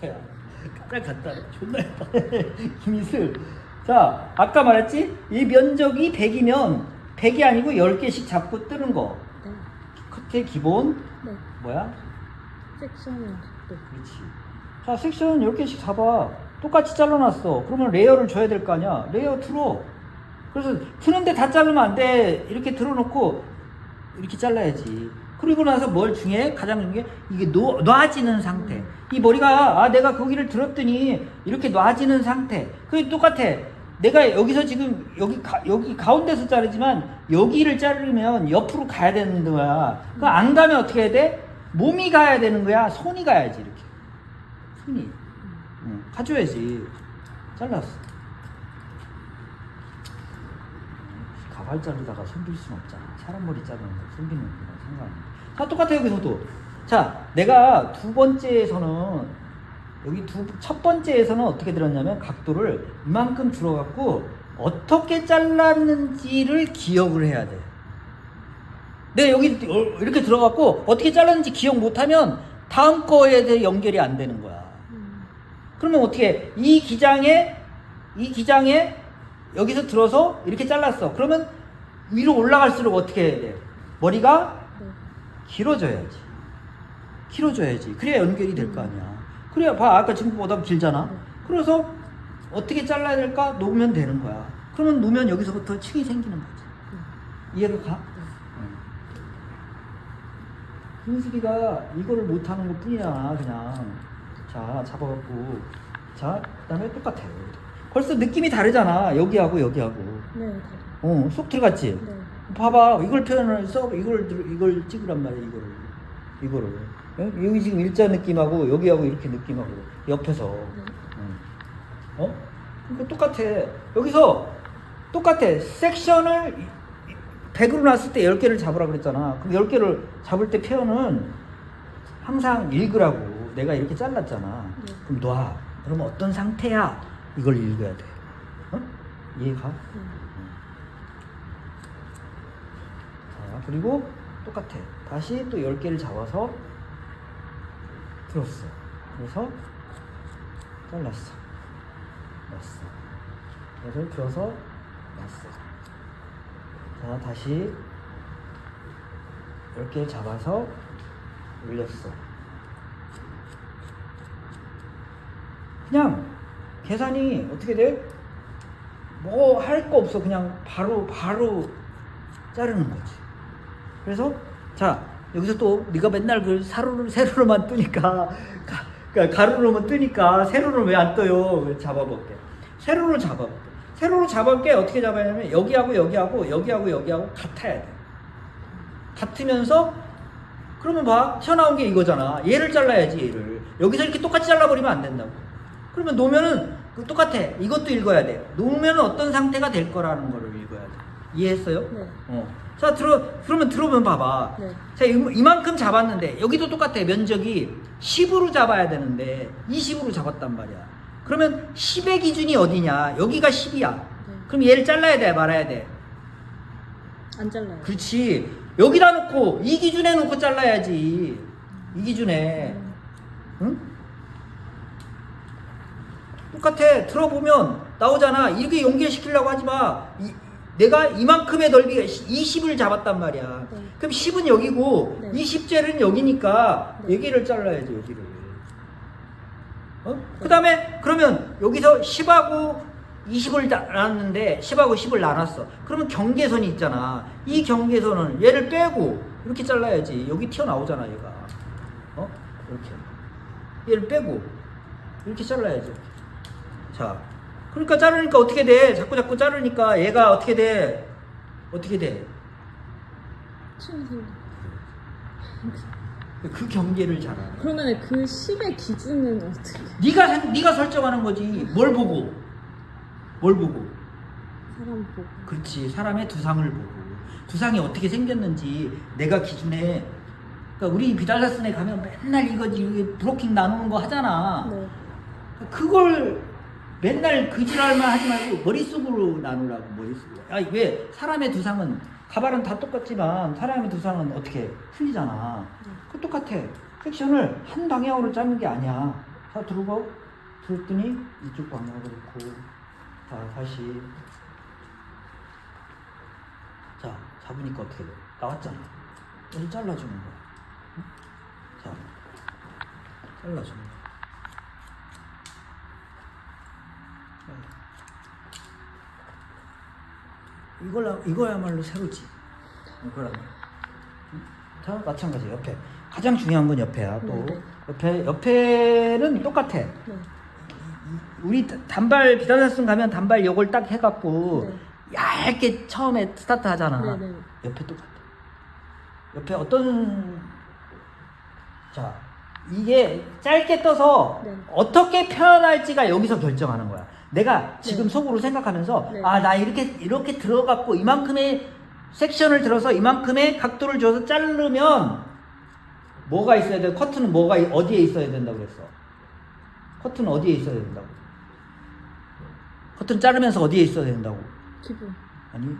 닥터야. 가장 간단해. 존나 예뻐. 김이슬. 자, 아까 말했지? 이 면적이 100이면 100이 아니고 10개씩 잡고 뜨는 거. 네. 커트의 기본 네. 뭐야? 섹션은 각도. 그렇지. 자, 섹션 10개씩 잡아. 똑같이 잘라놨어. 그러면 레이어를 줘야 될 거 아니야. 레이어 틀어. 그래서 트는데 다 자르면 안 돼. 이렇게 틀어놓고 이렇게 잘라야지. 그리고 나서 뭘 중요해? 가장 중요해? 이게 놓, 놔지는 상태. 이 머리가, 아, 내가 거기를 들었더니 이렇게 놔지는 상태. 그게 똑같아. 내가 여기서 지금 여기, 가, 여기 가운데서 자르지만 여기를 자르면 옆으로 가야 되는 거야. 그안 가면 어떻게 해야 돼? 몸이 가야 되는 거야? 손이 가야지, 이렇게. 손이. 응, 가줘야지. 잘랐어. 가발 자르다가 손빌 순 없잖아. 사람 머리 자르는 거 손비는 상관없는데. 자, 똑같아, 여기서도. 자, 내가 두 번째에서는, 여기 두, 첫 번째에서는 어떻게 들었냐면, 각도를 이만큼 줄어갖고, 어떻게 잘랐는지를 기억을 해야 돼. 내가 여기 어, 이렇게 들어갖고, 어떻게 잘랐는지 기억 못하면, 다음 거에 대해 연결이 안 되는 거야. 음. 그러면 어떻게 해? 이 기장에 이 기장에 여기서 들어서 이렇게 잘랐어. 그러면 위로 올라갈수록 어떻게 해야 돼? 머리가 네. 길어져야지. 길어져야지. 그래야 연결이 될 거 아니야. 그래야 봐 아까 지금보다 길잖아. 네. 그래서 어떻게 잘라야 될까? 놓으면 되는 거야. 그러면 놓으면 여기서부터 층이 생기는 거지. 음. 이해가 가? 김수리가 이거를 못하는 것 뿐이야 그냥 자 잡아갖고 자 그 다음에 똑같아 벌써 느낌이 다르잖아 여기하고 여기하고 네. 다. 어쏙 들어갔지 네. 봐봐 이걸 표현을 써 이걸 들- 이걸 찍으란 말이야 이거를 이거를 어? 여기 지금 일자 느낌하고 여기하고 이렇게 느낌하고 옆에서 네. 응. 어? 이거 똑같아. 여기서 똑같아. 섹션을 100으로 놨을 때 10개를 잡으라 그랬잖아. 그럼 10개를 잡을 때 표현은 항상 읽으라고. 내가 이렇게 잘랐잖아. 네. 그럼 놔. 그러면 어떤 상태야? 이걸 읽어야 돼. 어? 이해가? 그리고 똑같아. 다시 또 10개를 잡아서 들었어. 그래서 잘랐어. 놨어. 얘를 들어서 놨어. 자, 다시 10개를 잡아서 올렸어. 그냥 계산이 어떻게 돼? 뭐 할 거 없어. 그냥 바로 바로 자르는 거지. 그래서 자 여기서 또 네가 맨날 그 사로를 세로로만 뜨니까 가, 그러니까 가로로만 뜨니까 세로를 왜안 떠요? 잡아볼게. 세로로 잡아볼게. 세로로 잡아볼게 어떻게 잡아야 하냐면 여기하고 여기하고 여기하고 여기하고 같아야 돼. 같으면서 그러면 봐 튀어나온 게 이거잖아. 얘를 잘라야지 얘를. 여기서 이렇게 똑같이 잘라버리면 안 된다고. 그러면 놓으면은 그 똑같아. 이것도 읽어야 돼. 놓으면 어떤 상태가 될 거라는 거를 읽어야 돼. 이해했어요? 네. 어. 자, 들어, 그러면 들어보면 봐봐. 네. 자, 이- 이만큼 잡았는데, 여기도 똑같아. 면적이 10으로 잡아야 되는데, 20으로 잡았단 말이야. 그러면 10의 기준이 어디냐? 여기가 10이야. 네. 그럼 얘를 잘라야 돼, 말아야 돼. 안 잘라요. 그렇지. 여기다 놓고, 이 기준에 놓고 잘라야지. 이 기준에. 음. 응? 똑같아. 들어보면 나오잖아. 이렇게 연결시키려고 하지 마. 이- 내가 이만큼의 넓이가 20을 잡았단 말이야. 네. 그럼 10은 여기고 네. 20젤은 여기니까 네. 여기를 잘라야지, 여기를. 어? 그 다음에 그러면 여기서 10하고 20을 나눴는데 10하고 10을 나눴어. 그러면 경계선이 있잖아. 이 경계선을 얘를 빼고 이렇게 잘라야지. 여기 튀어나오잖아, 얘가. 어? 이렇게. 얘를 빼고 이렇게 잘라야지. 자, 그러니까 자르니까 어떻게 돼? 자꾸 자꾸 자르니까 얘가 어떻게 돼? 어떻게 돼? 그 경계를 잘 알아. 그러면 그 10의 기준은 어떻게? 네가 생- 네가 설정하는 거지. 뭘 보고? 뭘 보고? 사람 보고. 그렇지. 사람의 두상을 보고. 두상이 어떻게 생겼는지 내가 기준에 그러니까 우리 비달라스네 가면 맨날 이거 이게 브로킹 나누는 거 하잖아. 네. 그걸 맨날 그 지랄만 하지 말고 머릿속으로 나누라고 머릿속으로. 아, 왜 사람의 두상은 가발은 다 똑같지만 사람의 두상은 어떻게 틀리잖아. 네. 그 똑같아. 섹션을 한 방향으로 짜는 게 아니야. 다 들고 들었더니 이쪽 방향으로 놓고 자 다시 자 잡으니까 어떻게 돼? 나왔잖아. 여기 잘라주는 거야. 응? 자 잘라주는 거야. 이걸 이거야말로 새로지. 이거라면. 자 마찬가지 옆에 가장 중요한 건 옆에야 또 네, 네. 옆에 옆에는 똑같아. 네. 우리 단발 비단사슴 가면 단발 요걸 딱 해갖고 네. 얇게 처음에 스타트 하잖아. 네, 네. 옆에 똑같아. 옆에 어떤 자 이게 짧게 떠서 네. 어떻게 표현할지가 여기서 결정하는 거야. 내가 지금 네. 속으로 생각하면서 네. 아나 이렇게 이렇게 들어갔고 이만큼의 섹션을 들어서 이만큼의 각도를 줘서 자르면 뭐가 있어야 돼? 커튼은 뭐가 어디에 있어야 된다고 그랬어? 커튼은 어디에 있어야 된다고? 커튼 자르면서 어디에 있어야 된다고? 기분. 아니